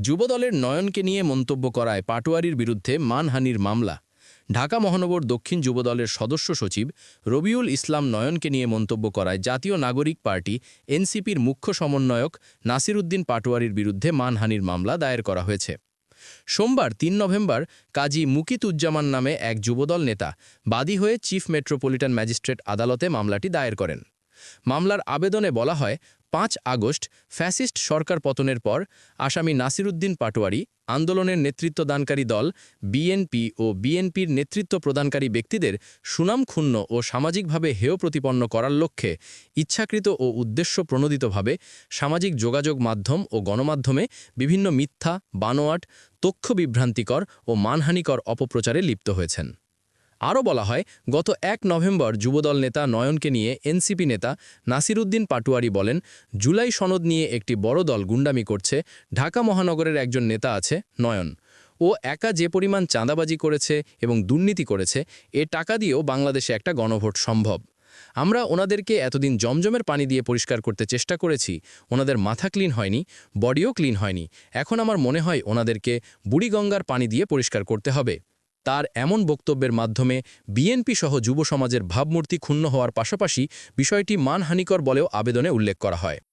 যুবদলের নয়নকে নিয়ে মন্তব্য করায় পাটোয়ারির বিরুদ্ধে মানহানির মামলা। ঢাকা মহানগর দক্ষিণ যুবদলের সদস্য সচিব রবিউল ইসলাম নয়নকে নিয়ে মন্তব্য করায় জাতীয় নাগরিক পার্টি এনসিপির মুখ্য সমন্বয়ক নাসিরুদ্দিন পাটোয়ারির বিরুদ্ধে মানহানির মামলা দায়ের করা হয়েছে। সোমবার তিন নভেম্বর কাজী মুকিতুজ্জামান নামে এক যুবদল নেতা বাদী হয়ে চিফ মেট্রোপলিটন ম্যাজিস্ট্রেট আদালতে মামলাটি দায়ের করেন। মামলার আবেদনে বলা হয় পাঁচ আগস্ট ফ্যাসিস্ট সরকার পতনের পর আসামি নাসিরুদ্দিন পাটোয়ারি আন্দোলনের নেতৃত্ব দানকারী দল বিএনপি ও বিএনপির নেতৃত্ব প্রদানকারী ব্যক্তিদের সুনাম ক্ষুণ্ণ ও সামাজিকভাবে হেয় প্রতিপন্ন করার লক্ষ্যে ইচ্ছাকৃত ও উদ্দেশ্য প্রণোদিতভাবে সামাজিক যোগাযোগ মাধ্যম ও গণমাধ্যমে বিভিন্ন মিথ্যা, বানোয়াট, তথ্য বিভ্রান্তিকর ও মানহানিকর অপপ্রচারে লিপ্ত হয়েছেন। আরও বলা হয়, গত এক নভেম্বর যুবদল নেতা নয়নকে নিয়ে এনসিপি নেতা নাসিরুদ্দিন পাটুয়ারি বলেন, জুলাই সনদ নিয়ে একটি বড় দল গুন্ডামি করছে, ঢাকা মহানগরের একজন নেতা আছে নয়ন। ও একা যে পরিমাণ চাঁদাবাজি করেছে এবং দুর্নীতি করেছে, এ টাকা দিয়েও বাংলাদেশে একটা গণভোট সম্ভব। আমরা ওনাদেরকে এতদিন জমজমের পানি দিয়ে পরিষ্কার করতে চেষ্টা করেছি, ওনাদের মাথা ক্লিন হয়নি, বডিও ক্লিন হয়নি, এখন আমার মনে হয় ওনাদেরকে বুড়িগঙ্গার পানি দিয়ে পরিষ্কার করতে হবে। তার এমন বক্তব্যের মাধ্যমে বিএনপি সহ যুব সমাজের ভাবমূর্তি ক্ষুণ্ণ হওয়ার পাশাপাশি বিষয়টি মানহানিকর বলেও আবেদনে উল্লেখ করা হয়।